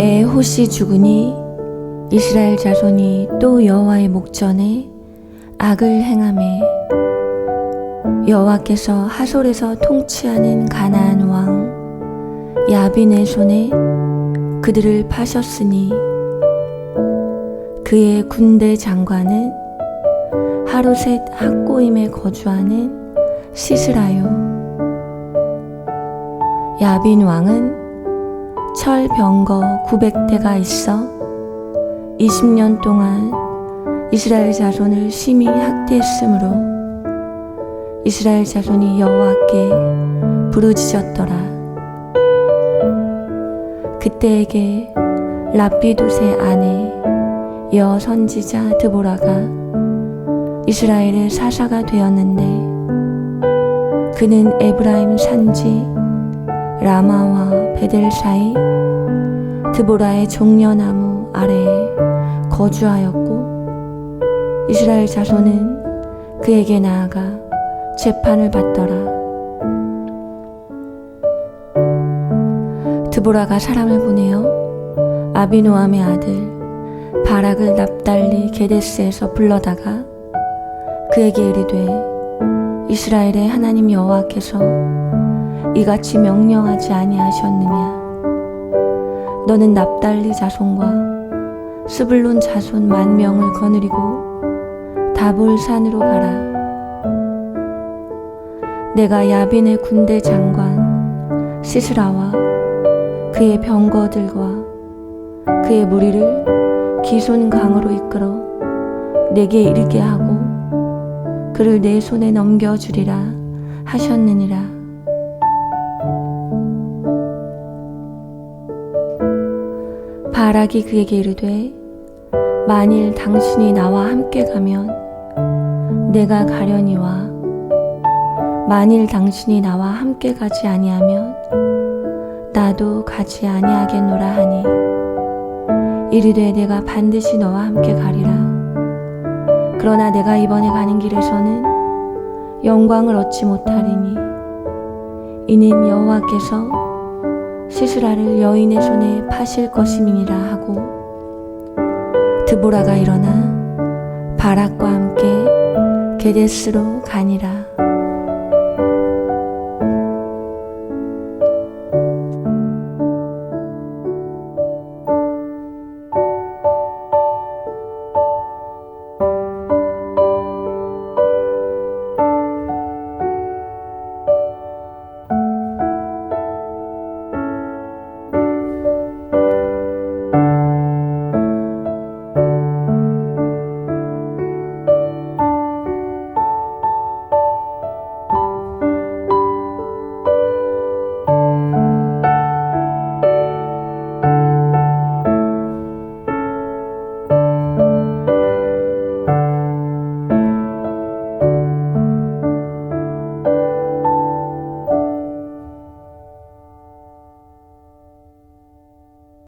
에 호시 죽으니 이스라엘 자손이 또 여호와의 목전에 악을 행함에 여호와께서 하솔에서 통치하는 가나안 왕 야빈의 손에 그들을 파셨으니 그의 군대 장관은 하루셋 학고임에 거주하는 시스라요. 야빈 왕은 철 병거 900대가 있어 20년 동안 이스라엘 자손을 심히 학대했으므로 이스라엘 자손이 여호와께 부르짖었더라. 그때에게 라피두스의 아내 여 선지자 드보라가 이스라엘의 사사가 되었는데 그는 에브라임 산지 라마와 베델 사이 드보라의 종려나무 아래에 거주하였고 이스라엘 자손은 그에게 나아가 재판을 받더라. 드보라가 사람을 보내어 아비노함의 아들 바락을 납달리 게데스에서 불러다가 그에게 이르되 이스라엘의 하나님 여호와께서 이같이 명령하지 아니하셨느냐 너는 납달리 자손과 스불론 자손 만 명을 거느리고 다볼 산으로 가라 내가 야빈의 군대 장관 시스라와 그의 병거들과 그의 무리를 기손 강으로 이끌어 내게 이르게 하고 그를 내 손에 넘겨주리라 하셨느니라. 바락이 그에게 이르되 만일 당신이 나와 함께 가면 내가 가려니와 만일 당신이 나와 함께 가지 아니하면 나도 가지 아니하겠노라 하니 이르되 내가 반드시 너와 함께 가리라. 그러나 내가 이번에 가는 길에서는 영광을 얻지 못하리니 이는 여호와께서 시스라를 여인의 손에 파실 것임이니라 하고 드보라가 일어나 바락과 함께 게데스로 가니라